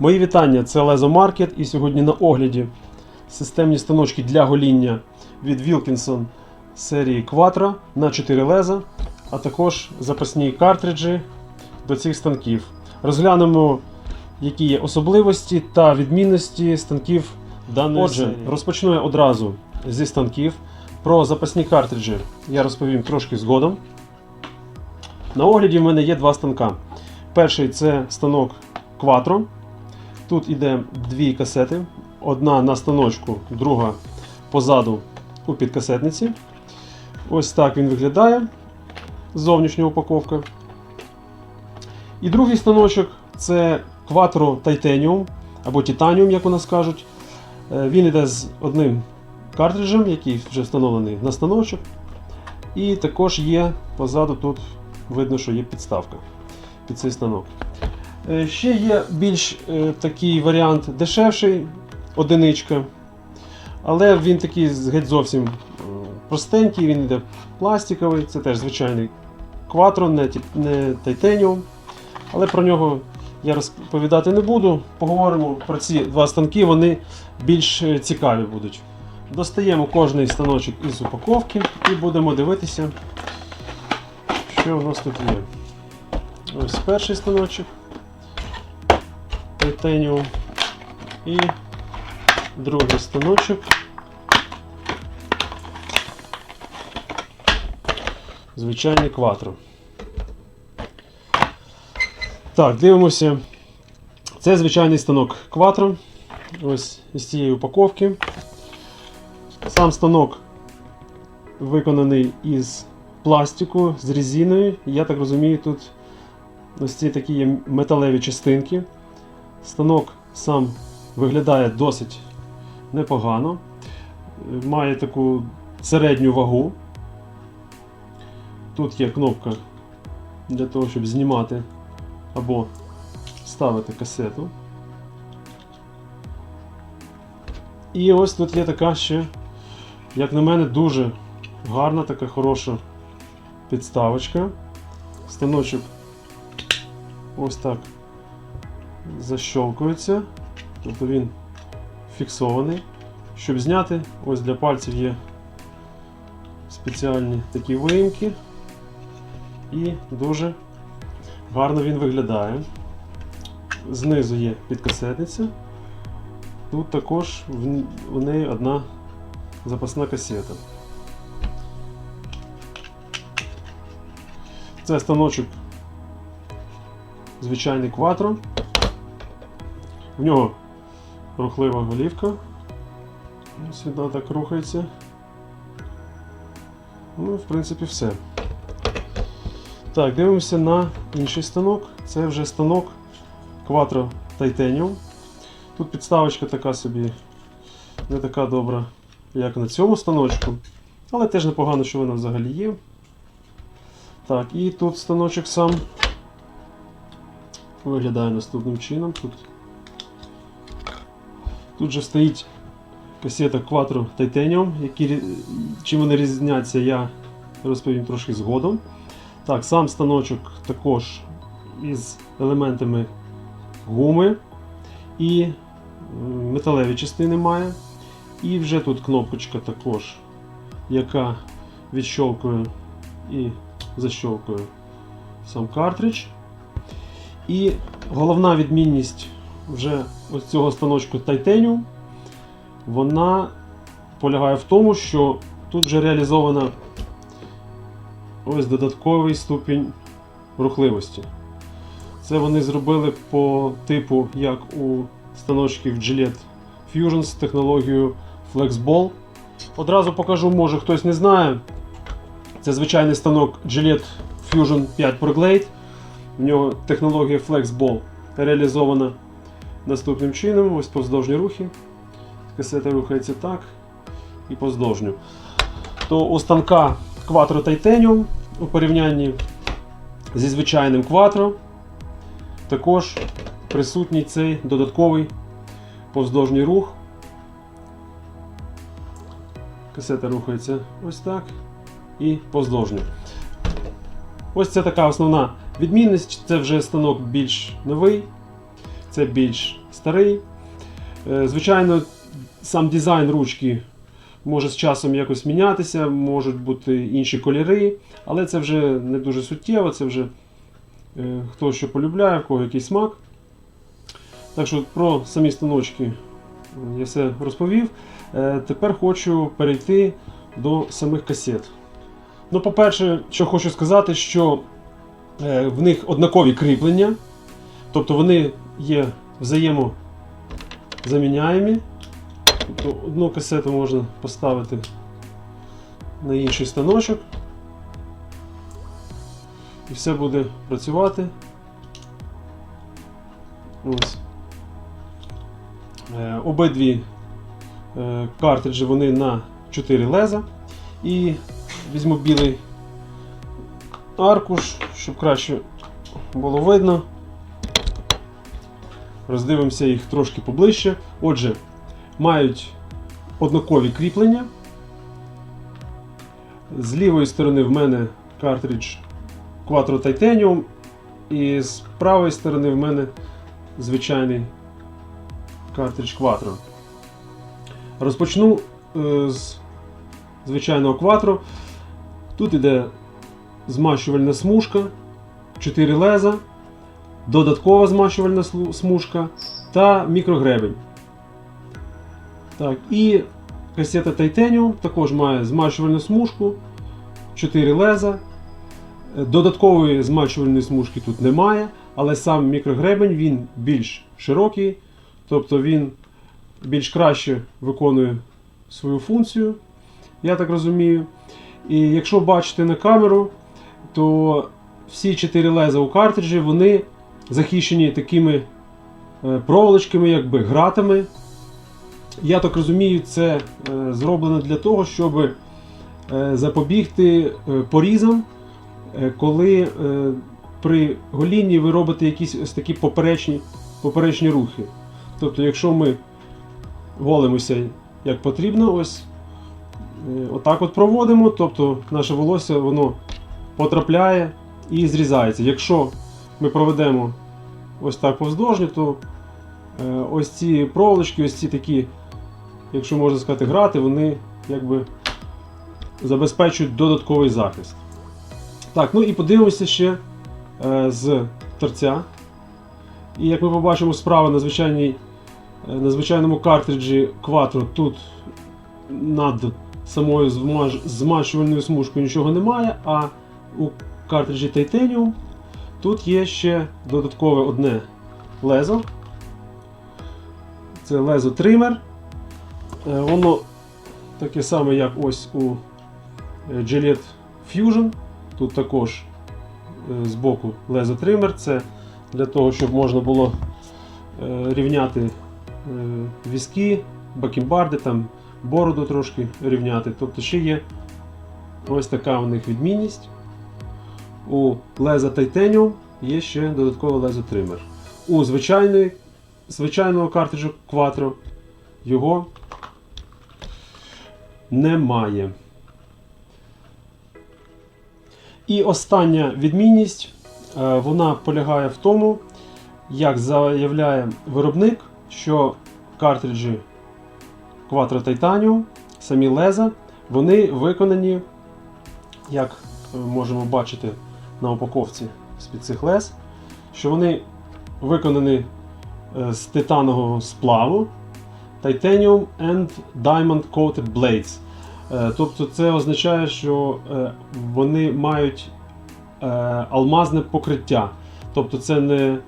Мої вітання, це Лезо Маркет і сьогодні на огляді системні станочки для гоління від Wilkinson серії Quattro на 4 леза, а також запасні картриджі до цих станків. Розглянемо, які є особливості та відмінності станків даної Отже, серії. розпочну я одразу зі станків. Про запасні картриджі я розповім трошки згодом. На огляді в мене є два станка. Перший це станок Quattro. Тут іде дві касети. Одна на станочку, друга позаду у підкасетниці. Ось так він виглядає. Зовнішня упаковка. І другий станочок це Quattro Titanium або Titanium, як у нас кажуть. Е, Він іде з одним картриджем, який вже встановлений на станочок. І також є позаду тут видно, що є підставка під цей станок. Е, Ще є більш е, такий варіант дешевший, одиничка. Але він такий геть зовсім е, простенький, він йде пластиковий, це теж звичайний кватро, не, титаніум. Але про нього я розповідати не буду. Поговоримо про ці два станки, вони більш цікаві будуть. Достаємо кожний станочок із упаковки і будемо дивитися, що в нас тут є. Ось перший станочок. Титаніум. І другий станочок. Звичайний кватро. Так, дивимося. Це звичайний станок кватро. Ось із цієї упаковки. Сам станок виконаний із пластику, з резиною. Я так розумію, тут ось ці такі є металеві частинки. Станок сам виглядає досить непогано. Має таку середню вагу. Тут є кнопка для того, щоб знімати або ставити касету. І ось тут є така ще, як на мене, дуже гарна, така хороша підставочка. Станочок ось так защолкується, тобто він фіксований. Щоб зняти, ось для пальців є спеціальні такі виїмки. І дуже гарно він виглядає. Знизу є підкасетниця. Тут також в неї одна запасна касета. Це станочок звичайний кватро. В нього рухлива голівка. Ось вона так рухається. Ну, в принципі, все. Так, дивимося на інший станок. Це вже станок Quattro Titanium. Тут підставочка така собі не така добра, як на цьому станочку. Але теж непогано, що вона взагалі є. Так, і тут станочок сам виглядає наступним чином. Тут, тут же стоїть касета Quattro Titanium, які, чим вони різняться, я розповім трошки згодом. Так, сам станочок також із елементами гуми і металеві частини має. І вже тут кнопочка також, яка відщолкує і защолкує сам картридж. І головна відмінність вже ось цього станочку Titanium, вона полягає в тому, що тут вже реалізована ось додатковий ступінь рухливості. Це вони зробили по типу, як у станочків Gillette Fusion з технологією FlexBall. Одразу покажу, може хтось не знає. Це звичайний станок Gillette Fusion 5 Pro Glade. В нього технологія FlexBall реалізована наступним чином. Ось повздовжні рухи. Касета рухається так і поздовжню. То у станка Quattro Titanium у порівнянні зі звичайним Quattro також присутній цей додатковий повздовжній рух. Касета рухається ось так і поздовжню. Ось це така основна відмінність. Це вже станок більш новий, це більш старий. Е, Звичайно, сам дизайн ручки може з часом якось мінятися, можуть бути інші кольори, але це вже не дуже суттєво, це вже е, хто що полюбляє, в кого який смак. Так що про самі станочки я все розповів. Е, Тепер хочу перейти до самих касет. Ну, по-перше, що хочу сказати, що е, в них однакові кріплення, тобто вони є взаємозаміняємі. Тобто одну касету можна поставити на інший станочок. І все буде працювати. Ось. Е, Обидві е, картриджі вони на 4 леза. І візьму білий аркуш, щоб краще було видно. Роздивимося їх трошки поближче. Отже, мають однакові кріплення. З лівої сторони в мене картридж Quattro Titanium, і з правої сторони в мене звичайний картридж Quattro. Розпочну е, з звичайного Quattro. Тут іде змащувальна смужка, 4 леза, додаткова змащувальна смужка та мікрогребень. Так, і касета Titanium також має змащувальну смужку, 4 леза. Е, Додаткової змащувальної смужки тут немає, але сам мікрогребень він більш широкий, тобто він більш краще виконує свою функцію, я так розумію. І якщо бачите на камеру, то всі 4 леза у картриджі вони захищені такими е, проволочками, якби гратами. Я так розумію, це е, зроблено для того, щоб е, запобігти порізам, коли при голінні ви робите якісь ось такі поперечні, поперечні рухи. Тобто, якщо ми голимося як потрібно, ось отак от проводимо, тобто наше волосся воно потрапляє і зрізається. Якщо ми проведемо ось так повздовжньо, то е, ось ці проволочки, ось ці такі, якщо можна сказати, грати, вони якби забезпечують додатковий захист. Так, ну і подивимося ще е, з торця. І як ми побачимо справа на, е, на звичайному картриджі Quattro тут над самою змащувальною смужкою нічого немає, а у картриджі Titanium тут є ще додаткове одне лезо. Це лезо тример. Е, Воно таке саме, як ось у е, Gillette Fusion. Тут також е, збоку лезо тример. Це для того, щоб можна було рівняти візки, бакенбарди, там, бороду трошки рівняти. Тобто ще є ось така у них відмінність. У леза Titanium є ще додаткове лезо тример. У звичайної, звичайного картриджу Quattro його немає. І остання відмінність е, вона полягає в тому, як заявляє виробник, що картриджі Quattro Titanium, самі леза, вони виконані, як е, можемо бачити на упаковці з-під цих лез, що вони виконані е, з титанового сплаву Titanium and Diamond Coated Blades. Е, Тобто це означає, що е, вони мають алмазне покриття. Тобто це не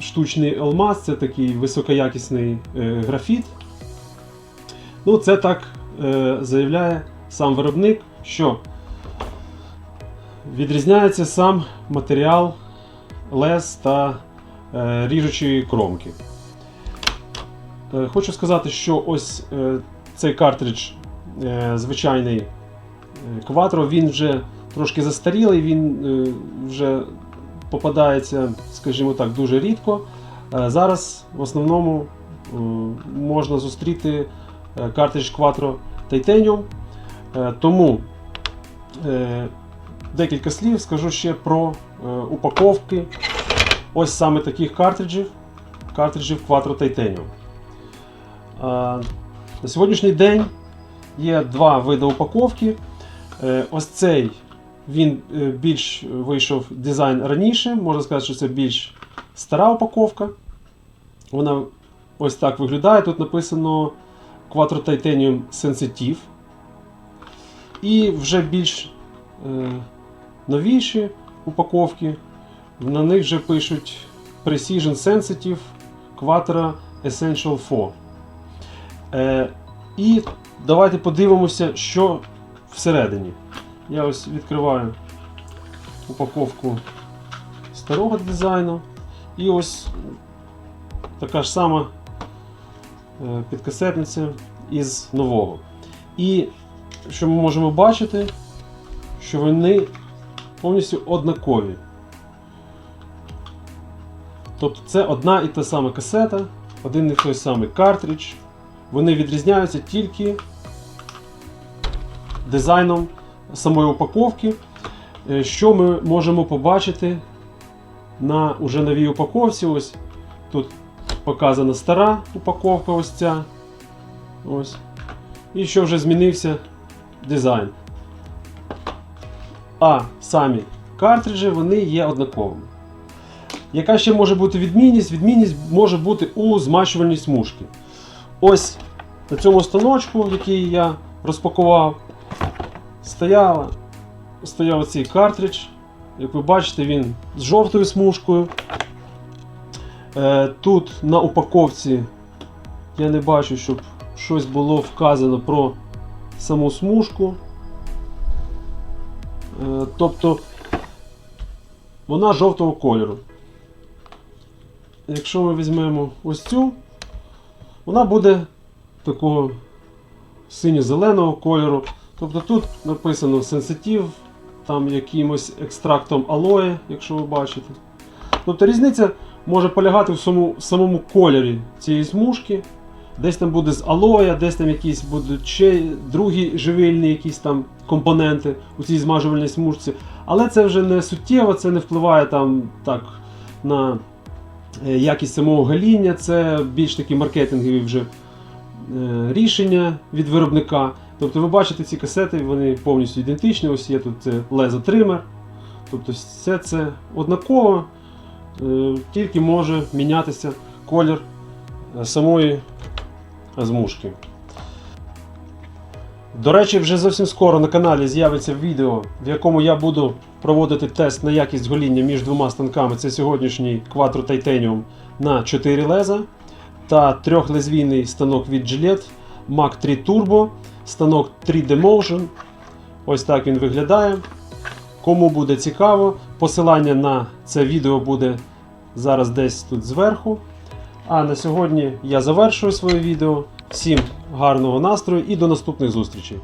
штучний алмаз, це такий високоякісний графіт. Ну, це так заявляє сам виробник, що відрізняється сам матеріал лез та е, ріжучої кромки. Е, Хочу сказати, що ось е, цей картридж звичайний Quattro, він вже трошки застарілий, він вже попадається, скажімо так, дуже рідко. Зараз в основному можна зустріти картридж Quattro Titanium. Тому декілька слів скажу ще про е, упаковки ось саме таких картриджів. картриджів Quattro Titanium. А, На сьогоднішній день є два види упаковки. Е, Ось цей він е, більш вийшов дизайн раніше, можна сказати, що це більш стара упаковка. Вона ось так виглядає. Тут написано Quattro Titanium Sensitive. І вже більш е, новіші упаковки. На них вже пишуть Precision Sensitive Quattro Essential 4. Е, і давайте подивимося, що всередині. Я ось відкриваю упаковку старого дизайну. І ось така ж сама е, підкасетниця із нового. І що ми можемо бачити, що вони повністю однакові. Тобто це одна і та сама касета, один і той самий картридж. Вони відрізняються тільки дизайном самої упаковки. Е, Що ми можемо побачити на уже новій упаковці? Ось тут показана стара упаковка, ось ця. Ось. І що вже змінився дизайн. А самі картриджі вони є однаковими. Яка ще може бути відмінність? Відмінність може бути у змащувальній смужки. Ось на цьому станочку, який я розпакував, стояла, стояв цей картридж. Як ви бачите, він з жовтою смужкою. Е, Тут на упаковці я не бачу, щоб щось було вказано про саму смужку. Е, Тобто вона жовтого кольору. Якщо ми візьмемо ось цю, вона буде такого синьо-зеленого кольору. Тобто тут написано сенситив, там якимось екстрактом алоє, якщо ви бачите. Тобто різниця може полягати в самому, самому кольорі цієї смужки. Десь там буде з алоя, десь там якісь будуть ще другі живильні якісь там компоненти у цій змажувальній смужці. Але це вже не суттєво, це не впливає там так на е, якість самого гаління, це більш такі маркетингові вже е, рішення від виробника. Тобто ви бачите ці касети, вони повністю ідентичні. Ось є тут це лезотример. Тобто все це однаково, е, тільки може мінятися колір е, змушки. До речі, вже зовсім скоро на каналі з'явиться відео, в якому я буду проводити тест на якість гоління між двома станками. Це сьогоднішній Quattro Titanium на 4 леза та трьохлезвійний станок від Gillette Mac 3 Turbo, станок 3D Motion. Ось так він виглядає. Кому буде цікаво, посилання на це відео буде зараз десь тут зверху. А на сьогодні я завершую своє відео. Всім гарного настрою і до наступних зустрічей!